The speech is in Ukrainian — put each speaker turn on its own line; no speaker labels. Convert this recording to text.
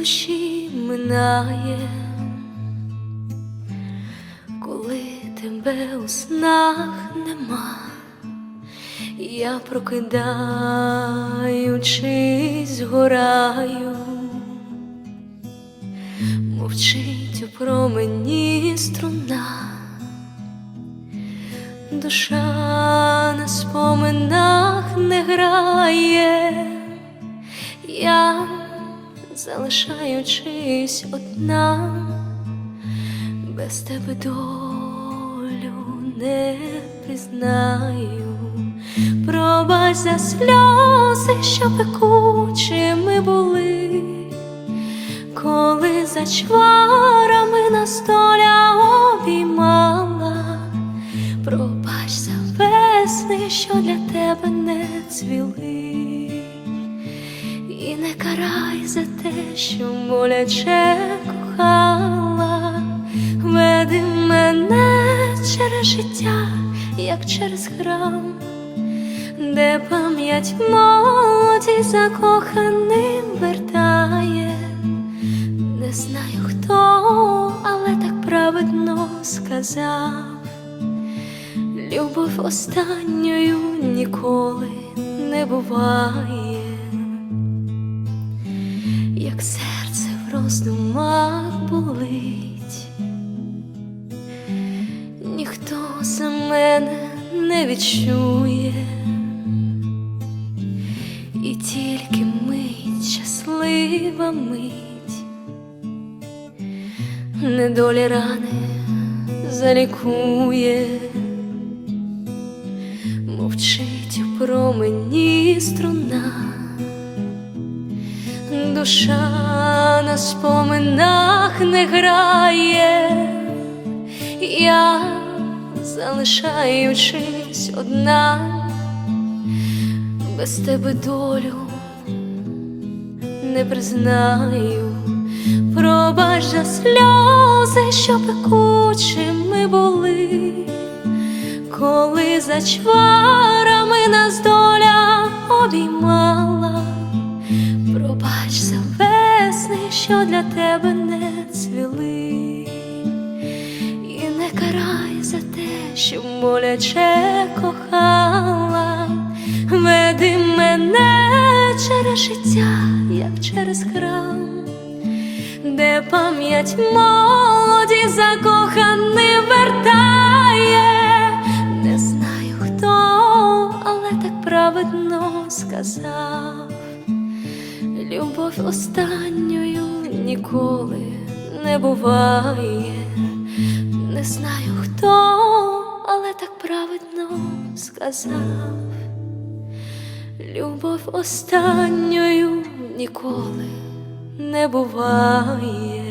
душі минає, коли тебе у снах нема, я прокидаючись, гораю, мовчить у промені струна, душа на споминах не грає. Я, залишаючись одна, без тебе долю не пізнаю, пробач за сльози, що пекучими були, коли за чварами на столя обіймала, пробач за весни, що для тебе не цвіли. І не карай за те, що боляче кохала, веди мене через життя, як через храм, де пам'ять молоді закоханим вертає, не знаю хто, але так праведно сказав, любов останньою ніколи не буває як серце в роздумах болить, ніхто за мене не відчує, і тільки мить, щаслива мить, недолі рани залікує, мовчить у промені струна душа на споминах не грає, я, залишаючись одна, без тебе долю не признаю, пробач за сльози, що пекучими були, коли за чварами нас доля обіймала. Що для тебе не цвіли, і не карай за те, що боляче кохала, веди мене через життя, як через храм, де пам'ять молоді закоханий вертає, не знаю хто, але так праведно сказав. Любов останньою ніколи не буває, не знаю хто, але так праведно сказав. Любов останньою ніколи не буває.